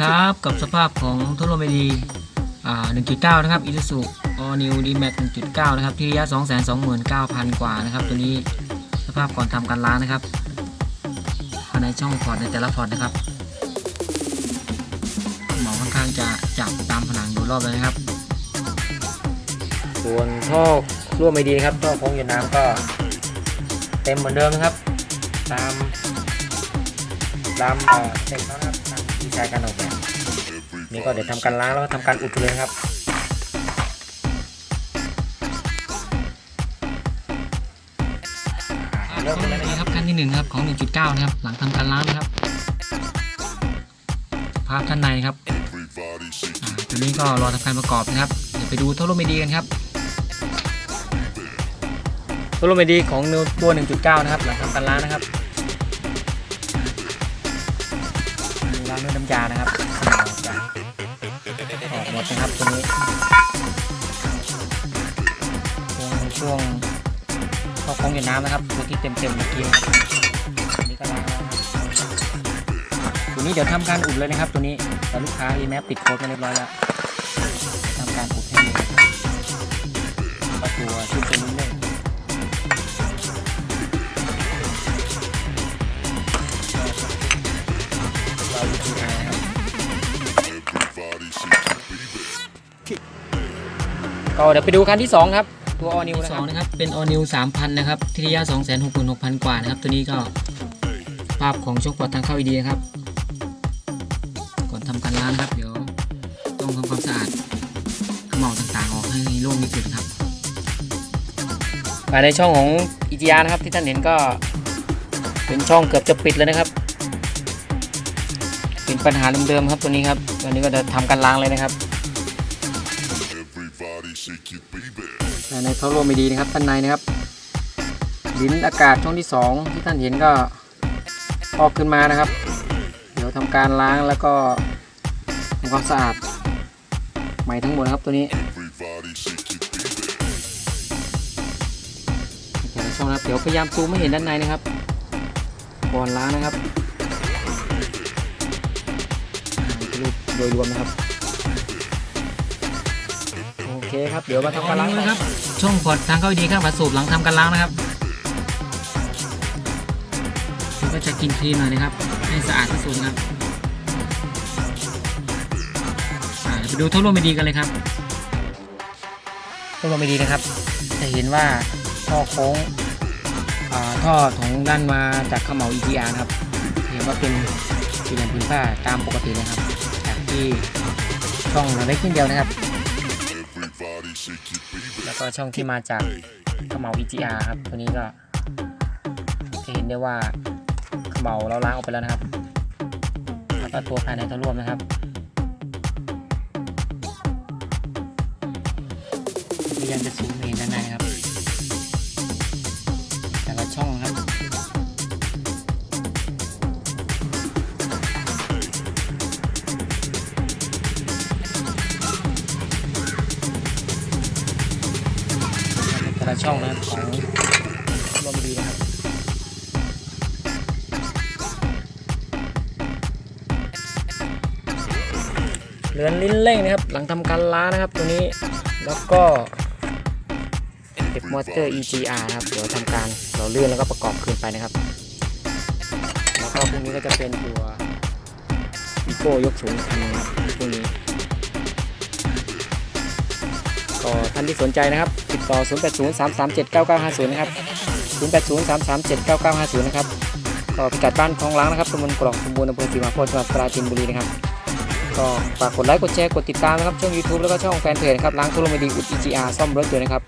ครับกับสภาพของทุโรเมดีอ่า1.9 นะครับอี u ู u All New D Max 1.9 นะครับ ที่ระยะ 229,000 กว่านะครับ ตัวนี้สภาพก่อนทำการล้างนะครับภายในช่องพอร์ตในแต่ละพอร์ตนะครับหมอค่อนข้างจะจับตามผนังอยู่รอบเลยนะครับ ส่วนท่อรั่วไม่ดีครับท่อโค้งอยู่น้ำก็เต็มเหมือนเดิมนะครับ ตามตามเอ่อเต็มแล้วนะครับ ที่ใช้การออกแบบนี่ก็เดี๋ยวทำการล้างแล้วก็ทำการอุดเลยนะครับเริ่มเลยนะครับขั้นที่หนึ่งครับของ 1.9 นะครับ หลังทำการล้างนะครับ ภาพด้านในครับตัวนี้ก็รอทำการประกอบนะครับ เดี๋ยวไปดูโทโลเมดีกันครับโทโลเมดีของนิวตัว 1.9 นะครับ หลังทำการล้างนะครับางด้วยน้ำยานะครับออกหมดนะครับตัวนี้ช่วงช่วงเข้าโค้งอยู่น้ำนะครับตัวที่เต็มเต็มๆเมื่อกี้นะครับอันนี้ก็ล้างแล้วนะตัวนี้เดี๋ยวทำการอุดเลยนะครับ ตัวนี้แต่ลูกค้ารีแมปติดโค้ดกันเรียบร้อยแล้วทำการอุดให้เลยก็ตัวชุดตัวนี้เลย ก็เดี๋ยวไปดูคันที่ 2 ครับ ตัว All New นะครับนะครับเป็น All New 3,000นะครับที่ระยะ266,000กว่านะครับตัวนี้ก็ภาพของช่วงปลอดทางเข้าดีนะครับ ก่อนทำการล้างนะครับ เดี๋ยวต้องทำความสะอาดขมเหลาต่างๆออกให้โล่งที่สุดนะครับ ภายในช่องของ EGR นะครับที่ท่านเห็นก็เป็นช่องเกือบจะปิดแล้วนะครับ เป็นปัญหาเดิมๆครับตัวนี้ครับตัวนี้ก็จะทำการล้างเลยนะครับภาย ในท่อร่วมไม่ดีนะครับด้านในนะครับลิ้นอากาศช่องที่ 2 ที่ท่านเห็นก็ออกขึ้นมานะครับ เดี๋ยวทำการล้างแล้วก็ทำความสะอาดใหม่ทั้งหมดนะครับตัวนี้แต่ละช่องนะครับเดี๋ยวพยายามซูมไม่เห็นด้านในนะครับก่อนล้างนะครับรูปโดยรวมนะครับโอ เคครับเดี๋ยวมาทำการล้างนะครับ ช่องพอร์ตทางเข้าดีข้างฝาสูบหลังทำการล้างนะครับแล้วก็จะกินครีมหน่อยนะครับ ให้สะอาดที่สุดนะครับอ่าเดี๋ยวไปดูท่อร่วมไม่ดีกันเลยครับท่อร่วมไม่ดีนะครับ จะเห็นว่าท่อโค้งอ่าท่อของด้านมาจากขมเหลา EGR นะครับ เห็นว่าเป็นสี่เหลี่ยมผืนผ้าตามปกตินะครับ จากที่ช่องเล็กนิดเดียวนะครับ แล้วก็ช่องที่มาจากขมเหลา EGR ครับ ตัวนี้ก็จะเห็นได้ว่าขมเหลาเราล้างออกไปแล้วนะครับ แล้วก็ตัวภายในทั้งร่วมนะครับพยายามจะซูมเห็นด้านในครับ แต่ละช่องนะครับของรวมดีนะครับเรือนลิ้นเร่งนะครับ หลังทำการล้านะครับ ตัวนี้แล้วก็เก็บมอเตอร์ EGR นะครับเดี๋ยวทำการเราเลื่อนแล้วก็ประกอบคืนไปนะครับ แล้วก็พวกนี้ก็จะเป็นตัวอีโก้ยกสูงอีกคันหนึงนะครับพวกนี้ ท่านที่สนใจนะครับติดต่อ 0803379950 นะครับ 0803379950 นะครับก็พิกัดบ้านคลองล้างนะครับตำบลกรอกสมบูรณ์อำเภอศรีมาโพธิ์จังหวัดปราจีนบุรีนะครับ ก็ฝากกดไลค์กดแชร์กดติดตามนะครับช่อง YouTube แล้วก็ช่องแฟนเพจนะครับล้างทุลมดีอุด EGR ซ่อมรถยนต์นะครับ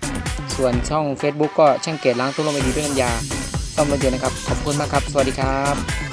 ส่วนช่อง Facebook ก็ช่างเกตล้างทุลมดีด้วยน้ำยาซ่อมรถยนต์นะครับขอบคุณมากครับ สวัสดีครับ